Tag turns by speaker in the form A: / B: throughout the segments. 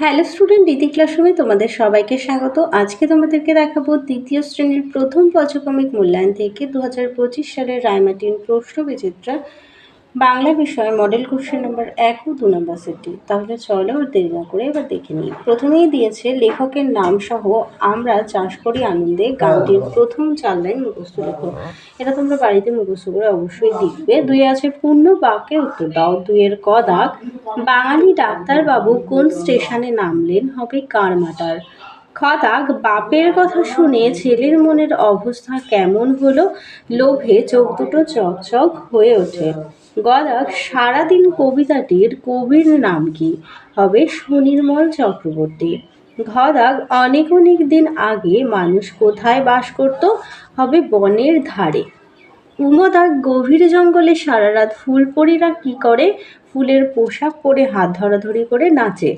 A: Hello student রীতি ক্লাসরুমে তোমাদের সবাইকে স্বাগত। আজকে তোমাদেরকে দেখাবো দ্বিতীয় শ্রেণির প্রথম পর্যক্রমিক মূল্যায়ন থেকে দু হাজার পঁচিশ সালের রায়মাটিন প্রশ্ন বিচিত্রা বাংলা বিষয়ে মডেল কোশ্চেন নাম্বার এক ও দু নম্বর সেটটি। তাহলে চলো আর দেরি না করে এবার দেখে নিই। প্রথমেই দিয়েছে লেখকের নাম সহ আমরা চাষ করি আনন্দে গানটির প্রথম চার লাইন মুখস্থ লেখো। এটা তোমরা বাড়িতে মুখস্থ করে অবশ্যই লিখবে। দুই আছে পূর্ণ বাক্যে উত্তর দাও। দুইয়ের ক দাগ, বাঙালি ডাক্তারবাবু কোন স্টেশনে নামলেন? হবে কার মাটার খদাক বাপের কথা শুনে ছেলের মনের অবস্থা কেমন হলো? লোভে চোখ দুটো চকচক হয়ে ওঠে। গদাক সারাদিন কবিতাটির কবির নাম কি? হবে সুনির্মল চক্রবর্তী। ঘদাক অনেক অনেক দিন আগে মানুষ কোথায় বাস করত? হবে বনের ধারে। উমদাক গভীর জঙ্গলে সারা রাত ফুলপরীরা কি করে? ফুলের পোশাক পরে হাত ধরাধরি করে নাচে।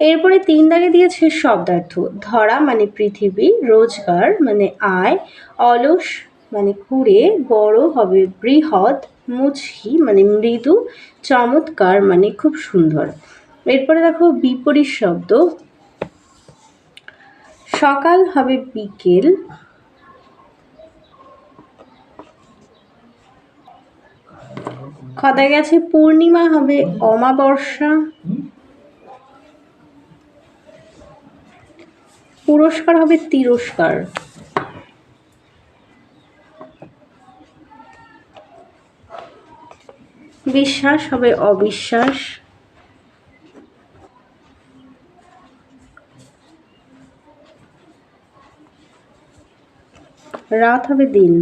A: এরপরে তিন দাগে দিয়েছে শব্দার্থ, ধরা মানে পৃথিবী, রোজগার মানে আয়, অলস মানে কুড়ে, বড় হবে বৃহৎ, মুচকি মানে মৃদু, চমৎকার মানে খুব সুন্দর। এরপরে দেখো বিপরীত শব্দ। সকাল হবে বিকেল। খদায় গেছে, পূর্ণিমা হবে অমাবর্ষা পুরস্কার হবে তিরস্কার। বিশ্বাস হবে অবিশ্বাস। রাত হবে দিন।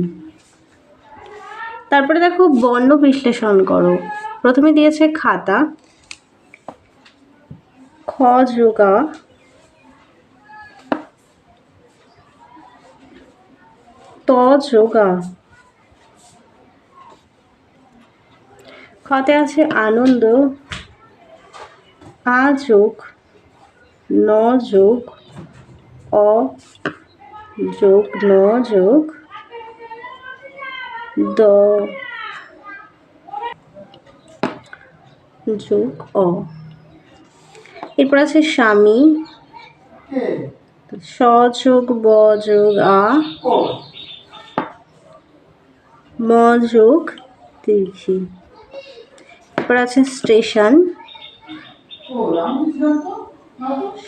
A: তারপরে দেখো বর্ণ বিশ্লেষণ করো। প্রথমে দিয়েছে খাতা। খ যোগা। ত যোগা। খতে আছে আনন্দ। আ যোগ, ন যোগ, অ যোগ, ন যোগ, দ যোগ, অ। এরপর আছে স্বামী। স যোগ, ব যোগ, আ। ম যোগ দীর্ঘি এরপর আছে স্টেশন।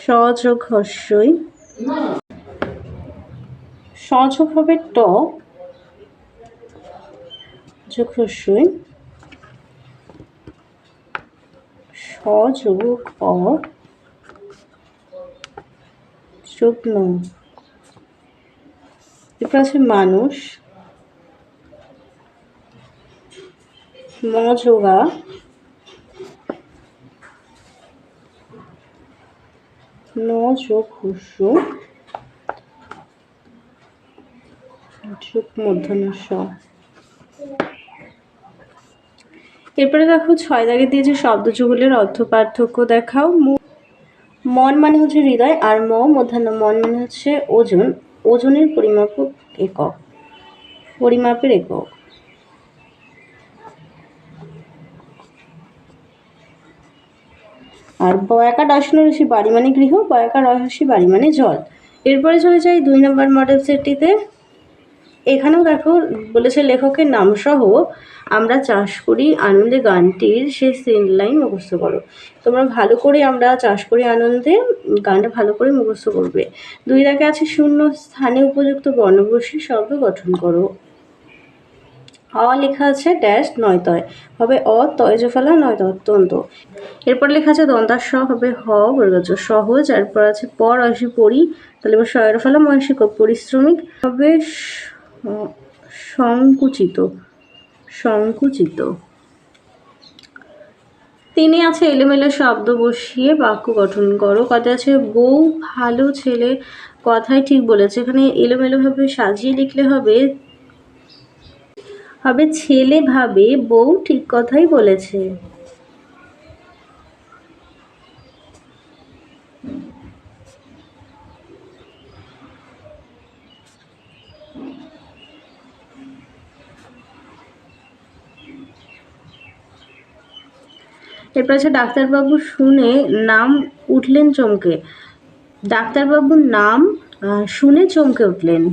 A: সযোগ হস্যই সযোগ হবে ট। যোগ হস্যই সযোগ অ যোগ এরপর আছে মানুষ। মযোগা ন যোগ হুস্য যোগ মূর্ধন্য স এরপরে দেখো, ছয় দাগে দিয়েছে শব্দযুগলের অর্থ পার্থক্য দেখাও মন মানে হচ্ছে হৃদয় আর ম মধ্যাহ্ন। মন মানে হচ্ছে ওজন। ওজনের পরিমাপক একক। পরিমাপের একক। আর বয়াকা ডাসনরসি বাড়ি মানে গৃহ, বয়াকা রহস্যি বাড়ি মানে জল। এরপরে চলে যাই দুই নম্বর মডেল সেটটিতে এখানেও দেখো বলেছে লেখকের নাম সহ আমরা চাষ করি আনন্দে গানটির সেই সিন লাইন মুখস্থ করো। তোমরা ভালো করে আমরা চাষ করি আনন্দে, গানটা ভালো করে মুখস্থ করবে। দুই দাগে আছে শূন্য স্থানে উপযুক্ত বর্ণবর্ষী শব্দ গঠন করো। অ লেখা আছে ড্যাশ নয় তয় হবে অ, তয় ফেলা নয় অত্যন্ত। এরপর লেখা আছে দন্তাস হবে হ, বর্গজ, সহজ। এরপর আছে পর আসি পড়ি তাহলে এবার শয়ের ফেলা ময়সিক পরিশ্রমিক। হবে সংকুচিত। সংকুচিত। তিনি আছে এলোমেলো শব্দ বসিয়ে বাক্য গঠন করো। কথা আছে? বউ, ভালো ছেলে কথাই ঠিক বলেছে। এখানে এলোমেলোভাবে সাজিয়ে লিখলে হবে হবে ছেলে ভাবে, বউ ঠিক কথাই বলেছে। এরপর আছে ডাক্তারবাবু শুনে নাম উঠলেন চমকে। ডাক্তারবাবুর নাম শুনে চমকে উঠলেন।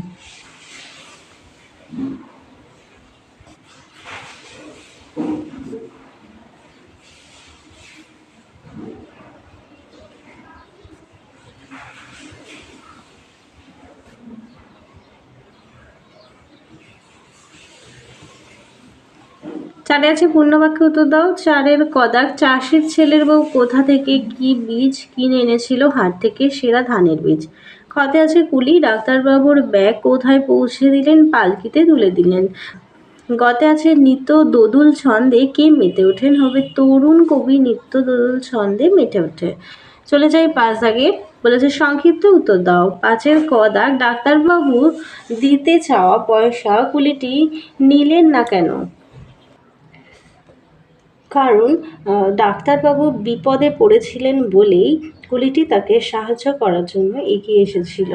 A: চারে আছে পূর্ণবাক্য উত্তর দাও, চারের কদাক, চাষির ছেলের বউ কোথা থেকে কি বীজ কিনে এনেছিল, হাট থেকে সেরা ধানের বীজ? খতে আছে কুলি, ডাক্তারবাবুর ব্যাগ কোথায় পৌঁছে দিলেন, পালকিতে তুলে দিলেন। গতে আছে নিত্য দোদুল ছন্দে, কে মেতে ওঠেন হবে? তরুণ কবি নিত্য দোদুল ছন্দে মেতে ওঠে। চলে যাই পাঁচ দাগে, বলেছে সংক্ষিপ্ত উত্তর দাও। পাঁচের কদাক, ডাক্তারবাবু দিতে চাওয়া পয়সা কুলিটি নিলেন না কেন? কারণ ডাক্তারবাবু বিপদে পড়েছিলেন বলেই কুলিটি তাকে সাহায্য করার জন্য এগিয়ে এসেছিল।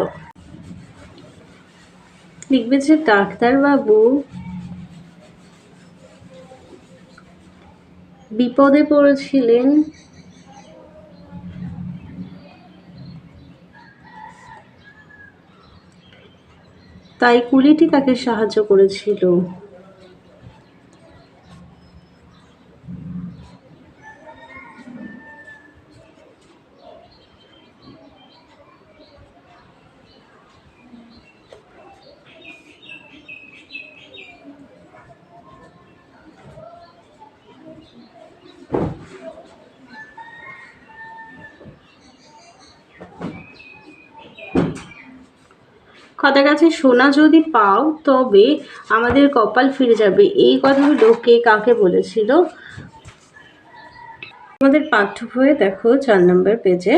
A: লিখবে যে ডাক্তারবাবু বিপদে পড়েছিলেন। তাই কুলিটি তাকে সাহায্য করেছিল। কথা কাছে সোনা যদি পাও, তবে আমাদের কপাল ফিরে যাবে। এই কথাগুলো কে কাকে বলেছিল? আমাদের পাঠ্য বইয়ে দেখো চার নম্বর পেজে।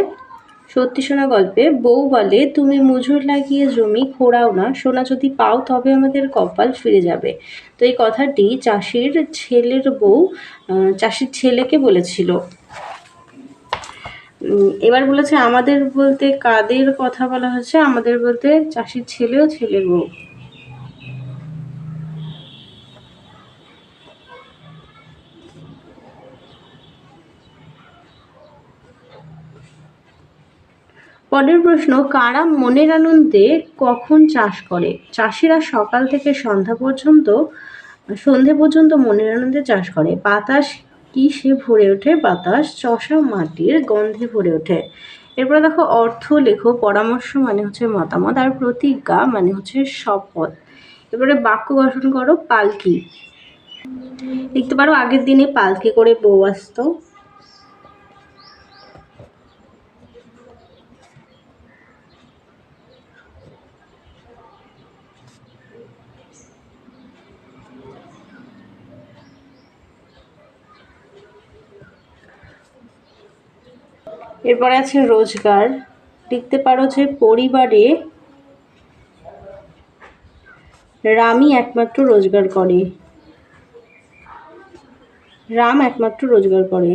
A: সত্যি সোনা গল্পে, বউ বলে, তুমি মুজুর লাগিয়ে জমি খোঁড়াও না। সোনা যদি পাও, তবে আমাদের কপাল ফিরে যাবে। তো এই কথাটি চাষির ছেলের বউ চাষির ছেলেকে বলেছিল। এবার বলেছে, আমাদের বলতে কাদের কথা বলা হচ্ছে আমাদের বলতে চাষির ছেলে ও ছেলের বউ। পরের প্রশ্ন, কারা মনের আনন্দে কখন চাষ করে? চাষিরা সকাল থেকে সন্ধ্যা পর্যন্ত, সন্ধে পর্যন্ত মনের আনন্দে চাষ করে। বাতাস কি সে ভরে ওঠে বাতাস, চষা মাটির গন্ধে ভরে ওঠে। এরপরে দেখো, অর্থ, লেখো, পরামর্শ মানে হচ্ছে মতামত, আর প্রতিজ্ঞা মানে হচ্ছে শপথ। এবারে বাক্য গঠন করো, পালকি। লিখতে পারো, আগের দিনে পালকি করে বউ আসতো। এরপরে আছে রোজগার। লিখতে পারো যে পরিবারে রামই একমাত্র রোজগার করে। রাম একমাত্র রোজগার করে।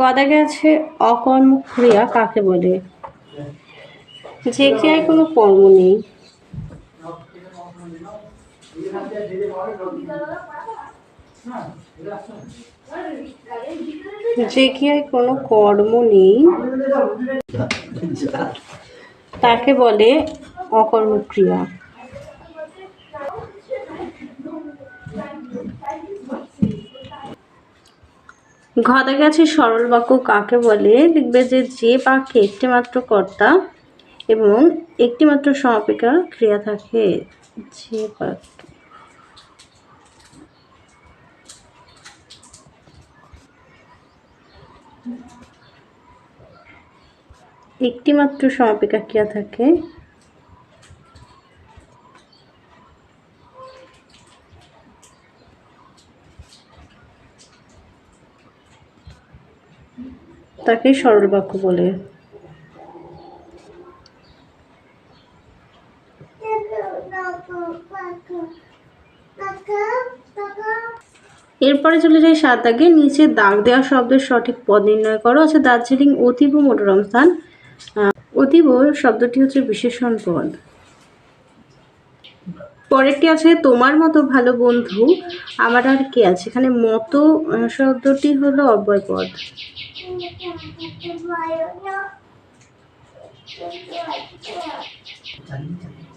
A: গদাকে আছে অকর্মক্রিয়া কাকে বলে? যে ক্রিয়ায় কোনো কর্ম নেই। যে ক্রিয়ায় কোনো কর্ম নেই। তাকে বলে অকর্মক্রিয়া। ঘটা গেছে সরল বাক্য কাকে বলে? লিখবে যে যে বাক্যে একটি মাত্র কর্তা এবং একটি মাত্র সমাপিকা ক্রিয়া থাকে। যে বাক্য একটি মাত্র সমাপিকা ক্রিয়া থাকে। তাকে সরল বাক্য বলে। এরপরে চলে যাই সাত দাগে নিচে দাগ দেওয়া শব্দের সঠিক পদ নির্ণয় করো। আচ্ছা দার্জিলিং অতীব মনোরম স্থান। অতীব শব্দটি হচ্ছে বিশেষণ পদ। পরেরটি আছে, তোমার মতো ভালো বন্ধু আমার আর কে আছে? এখানে মতো শব্দটি হলো অব্যয় পদ।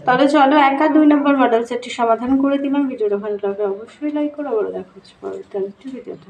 A: তাহলে চলো এক দুই নম্বর মডেল সেটটি সমাধান করে দিলাম। ভিডিওটা ভালো লাগলে অবশ্যই লাইক করো আবার দেখা হচ্ছে ভিডিওতে